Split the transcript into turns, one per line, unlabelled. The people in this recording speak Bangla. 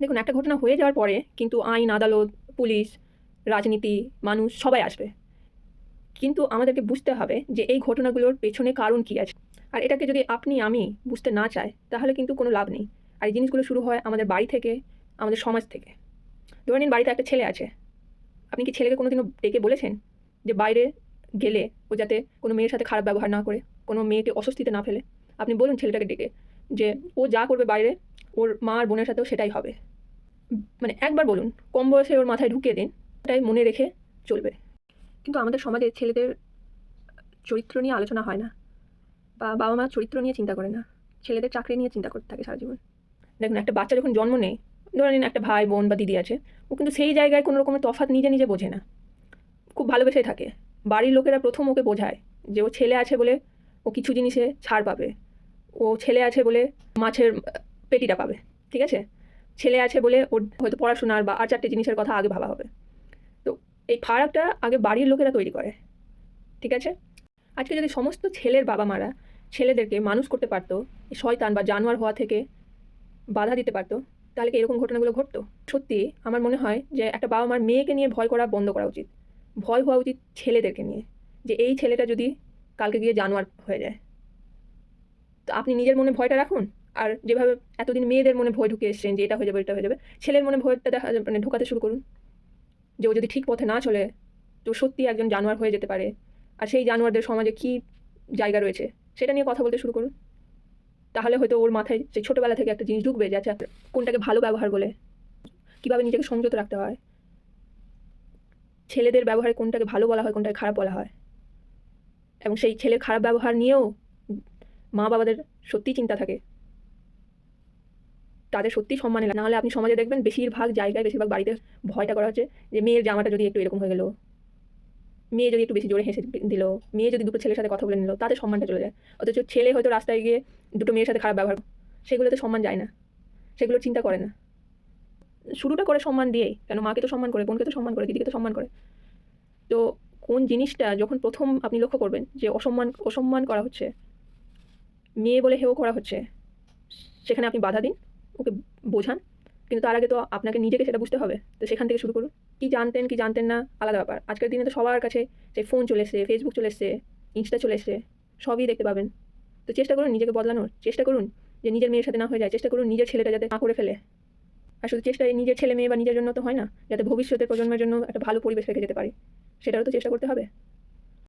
দেখুন, একটা ঘটনা হয়ে যাওয়ার পরে কিন্তু আইন, আদালত, পুলিশ, রাজনীতি, মানুষ সবাই আসবে। কিন্তু আমাদেরকে বুঝতে হবে যে এই ঘটনাগুলোর পেছনে কারণ কী আছে। আর এটাকে যদি আপনি, আমি বুঝতে না চাই, তাহলে কিন্তু কোনো লাভ নেই। আর এই জিনিসগুলো শুরু হয় আমাদের বাড়ি থেকে, আমাদের সমাজ থেকে। ধরে নিন, বাড়িতে একটা ছেলে আছে। আপনি কি ছেলেকে কোনোদিনও ডেকে বলেছেন যে বাইরে গেলে ও যাতে কোনো মেয়ের সাথে খারাপ ব্যবহার না করে, কোনো মেয়েকে অস্বস্তিতে না ফেলে? আপনি বলুন ছেলেটাকে ডেকে যে ও যা করবে বাইরে ওর মা আর বোনের সাথেও সেটাই হবে। মানে একবার বলুন, কম বয়সে ওর মাথায় ঢুকিয়ে দিন এটাই মনে রেখে চলবে। কিন্তু আমাদের সমাজে ছেলেদের চরিত্র নিয়ে আলোচনা হয় না, বা বাবা মা চরিত্র নিয়ে চিন্তা করে না, ছেলেদের চাকরি নিয়ে চিন্তা করতে থাকে সারা জীবন দেখুন, একটা বাচ্চা যখন জন্ম নেয়, ধরে নিন একটা ভাই, বোন বা দিদি আছে, ও কিন্তু সেই জায়গায় কোনো রকমের তফাৎ নিজে নিজে বোঝে না। খুব ভালোবেসেই থাকে। বাড়ির লোকেরা প্রথম ওকে বোঝায় যে ও ছেলে আছে বলে ও কিছু জিনিসে ছাড় পাবে। ও ছেলে আছে বলে মাছের পেটিটা পাবে, ঠিক আছে? ছেলে আছে বলে ওর হয়তো পড়াশোনার বা আর চারটে জিনিসের কথা আগে ভাবা হবে। তো এই ফারাকটা আগে বাড়ির লোকেরা তৈরি করে, ঠিক আছে? আজকে যদি সমস্ত ছেলের বাবা মারা ছেলেদেরকে মানুষ করতে পারতো শয়তান বা জানোয়ার হওয়া থেকে বাধা দিতে পারতো, তাহলে কি এরকম ঘটনাগুলো ঘটতো? সত্যি আমার মনে হয় যে একটা বাবা মার মেয়েকে নিয়ে ভয় করা বন্ধ করা উচিত। ভয় হওয়া উচিত ছেলেদেরকে নিয়ে, যে এই ছেলেটা যদি কালকে গিয়ে জানোয়ার হয়ে যায়। তো আপনি নিজের মনে ভয়টা রাখুন? আর যেভাবে এতদিন মেয়েদের মনে ভয় ঢুকে এসছেন যে এটা হয়ে যাবে, এটা হয়ে যাবে, ছেলের মনে ভয়টা দেখা মানে ঢোকাতে শুরু করুন। যে ও যদি ঠিক পথে না চলে, তো সত্যি একজন জানোয়ার হয়ে যেতে পারে। আর সেই জানোয়ারদের সমাজে কী জায়গা রয়েছে, সেটা নিয়ে কথা বলতে শুরু করুন। তাহলে হয়তো ওর মাথায় সেই ছোটোবেলা থেকে একটা জিনিস ঢুকবে যে আচ্ছা কোনটাকে ভালো ব্যবহার বলে, কীভাবে নিজেকে সংযত রাখতে হয়। ছেলেদের ব্যবহারে কোনটাকে ভালো বলা হয়, কোনটাকে খারাপ বলা হয়। এবং সেই ছেলের খারাপ ব্যবহার নিয়েও মা বাবাদের সত্যিই চিন্তা থাকে। তাদের সত্যি সম্মানে লাগে নাহলে আপনি সমাজে দেখবেন বেশিরভাগ জায়গায় বেশিরভাগ বাড়িতে ভয়টা করা হচ্ছে যে মেয়ের জামাটা যদি একটু এরকম হয়ে গেলো, মেয়ে যদি একটু বেশি জোরে হেসে দিল, মেয়ে যদি দুটো ছেলের সাথে কথা বলে নিল তাদের সম্মানটা চলে যায়। অথচ ছেলে হয়তো রাস্তায় গিয়ে দুটো মেয়ের সাথে খারাপ ব্যবহার সেগুলোতে সম্মান যায় না সেগুলো চিন্তা করে না। শুরুটা করে সম্মান দিয়েই, কেন মাকে তো সম্মান করে, বোনকে তো সম্মান করে, দিদিকে তো সম্মান করে। তো কোন জিনিসটা যখন প্রথম আপনি লক্ষ্য করবেন যে অসম্মান অসম্মান করা হচ্ছে, মেয়ে বলে হেও করা হচ্ছে, সেখানে আপনি বাধা দিন। ওকে বোঝান, কিন্তু তার আগে তো আপনাকে নিজেকে সেটা বুঝতে হবে। তো সেখান থেকে শুরু করুন। কি জানতেন কি জানতেন না, আলাদা ব্যাপার। আজকের দিনে তো সবার কাছে সেই ফোন চলে এসছে ফেসবুক চলে এসছে ইনস্টা চলে এসছে, সবই দেখতে পাবেন। তো চেষ্টা করুন নিজেকে বদলানোর। চেষ্টা করুন যে নিজের মেয়ের সাথে না হয়ে যায়। চেষ্টা করুন নিজের ছেলেটা যাতে না করে ফেলে। আর শুধু চেষ্টা নিজের ছেলে মেয়ে বা নিজের জন্য তো হয় না, যাতে ভবিষ্যতের প্রজন্মের জন্য একটা ভালো পরিবেশ রেখে যেতে পারি। সেটারও তো চেষ্টা করতে হবে।